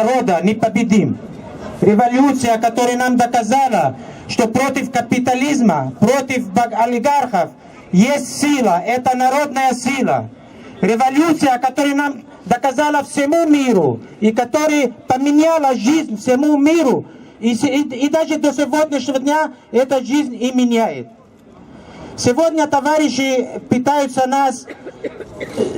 народа непобедим. Революция, которая нам доказала, что против капитализма, против олигархов есть сила, это народная сила. Революция, которая нам доказала всему миру и которая поменяла жизнь всему миру, и, и- и даже до сегодняшнего дня эта жизнь и меняет. Сегодня товарищи пытаются нас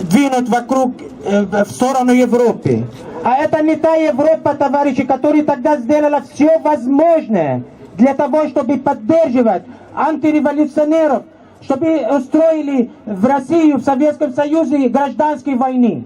двинуть вокруг, э, в сторону Европы. А это не та Европа, товарищи, которая тогда сделала все возможное для того, чтобы поддерживать антиреволюционеров, чтобы устроили в России, в Советском Союзе гражданские войны.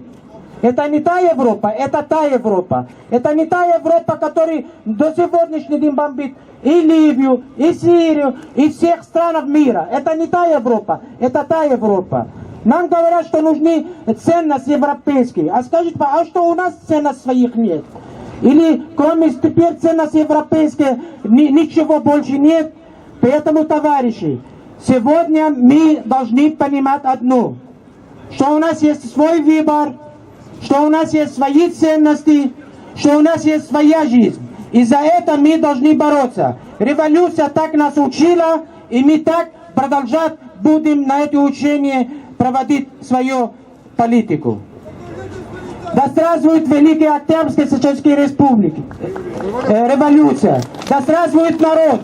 Это не та Европа, это та Европа. Это не та Европа, которая до сегодняшнего дня бомбит и Ливию, и Сирию, и всех стран мира. Это не та Европа, это та Европа. Нам говорят, что нужны ценности европейские. А скажите, а что у нас ценностей своих нет? Или кроме теперь ценностей европейских ни- ничего больше нет? Поэтому, товарищи, сегодня мы должны понимать одно, что у нас есть свой выбор, что у нас есть свои ценности, что у нас есть своя жизнь. И за это мы должны бороться. Революция так нас учила, и мы так продолжать будем на это учение проводить свою политику. Да здравствует Великая Октябрьская Советская Республика, э, революция. Да здравствует народ.